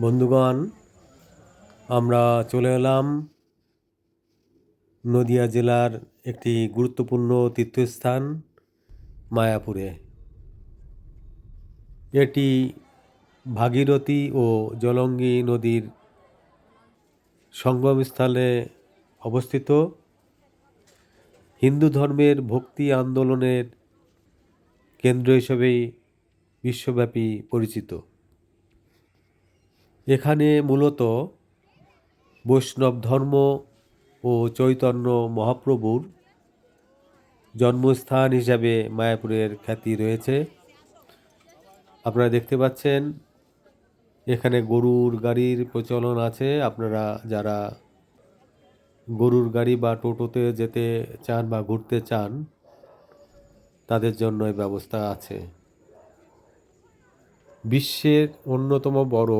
বন্ধুগণ, আমরা চলে এলাম নদিয়া জেলার একটি গুরুত্বপূর্ণ তীর্থস্থান, মায়াপুরে। এটি ভাগীরথী ও জলঙ্গি নদীর সঙ্গমস্থলে অবস্থিত। হিন্দু ধর্মের ভক্তি আন্দোলনের কেন্দ্র হিসেবেই বিশ্বব্যাপী পরিচিত। এখানে মূলত বৈষ্ণব ধর্ম ও চৈতন্য মহাপ্রভুর জন্মস্থান হিসাবে মায়াপুরের খ্যাতি রয়েছে। আপনারা দেখতে পাচ্ছেন, এখানে গরুর গাড়ির প্রচলন আছে। আপনারা যারা গরুর গাড়ি বা টোটোতে যেতে চান বা ঘুরতে চান, তাদের জন্য ব্যবস্থা আছে। বিশ্বের অন্যতম বড়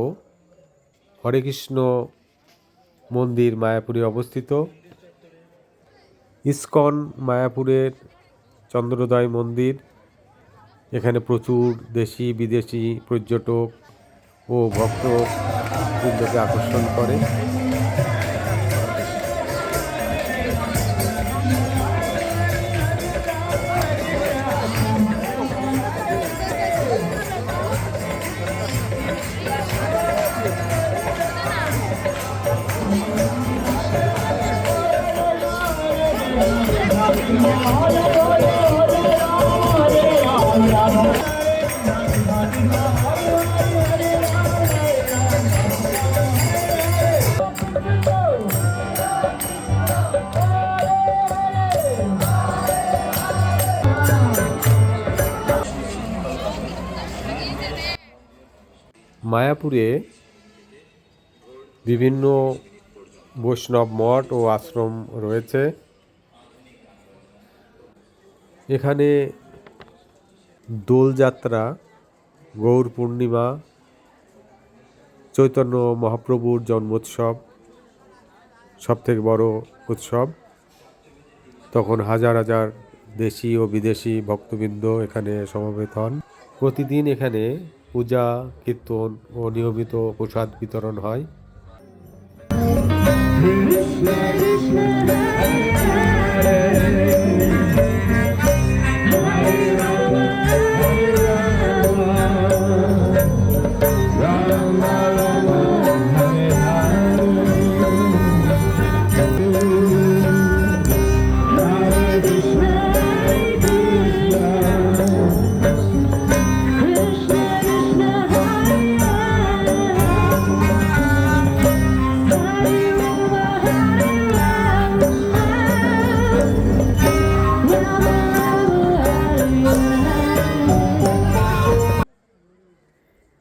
হরে কৃষ্ণ মন্দির মায়াপুরে অবস্থিত। ইস্কন মায়াপুরের চন্দ্রোদয় মন্দির। এখানে প্রচুর দেশি, বিদেশি পর্যটক ও ভক্ত আকর্ষণ করে। মায়াপুরে বিভিন্ন বৈষ্ণব মঠ ও আশ্রম রয়েছে। এখানে দোলযাত্রা, গৌর পূর্ণিমা, চৈতন্য মহাপ্রভুর জন্মোৎসব, সবথেকে বড় উৎসব। তখন হাজার হাজার দেশি ও বিদেশি ভক্তবৃন্দ এখানে সমবেত হন। প্রতিদিন এখানে পূজা, কীর্তন ও নিয়মিত প্রসাদ বিতরণ হয়।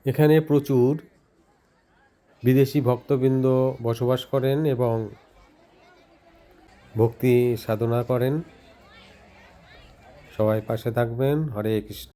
এখানে প্রচুর বিদেশি ভক্তবৃন্দ বসবাস করেন এবং ভক্তি সাধনা করেন। সবাই পাশে থাকবেন। হরে কৃষ্ণ।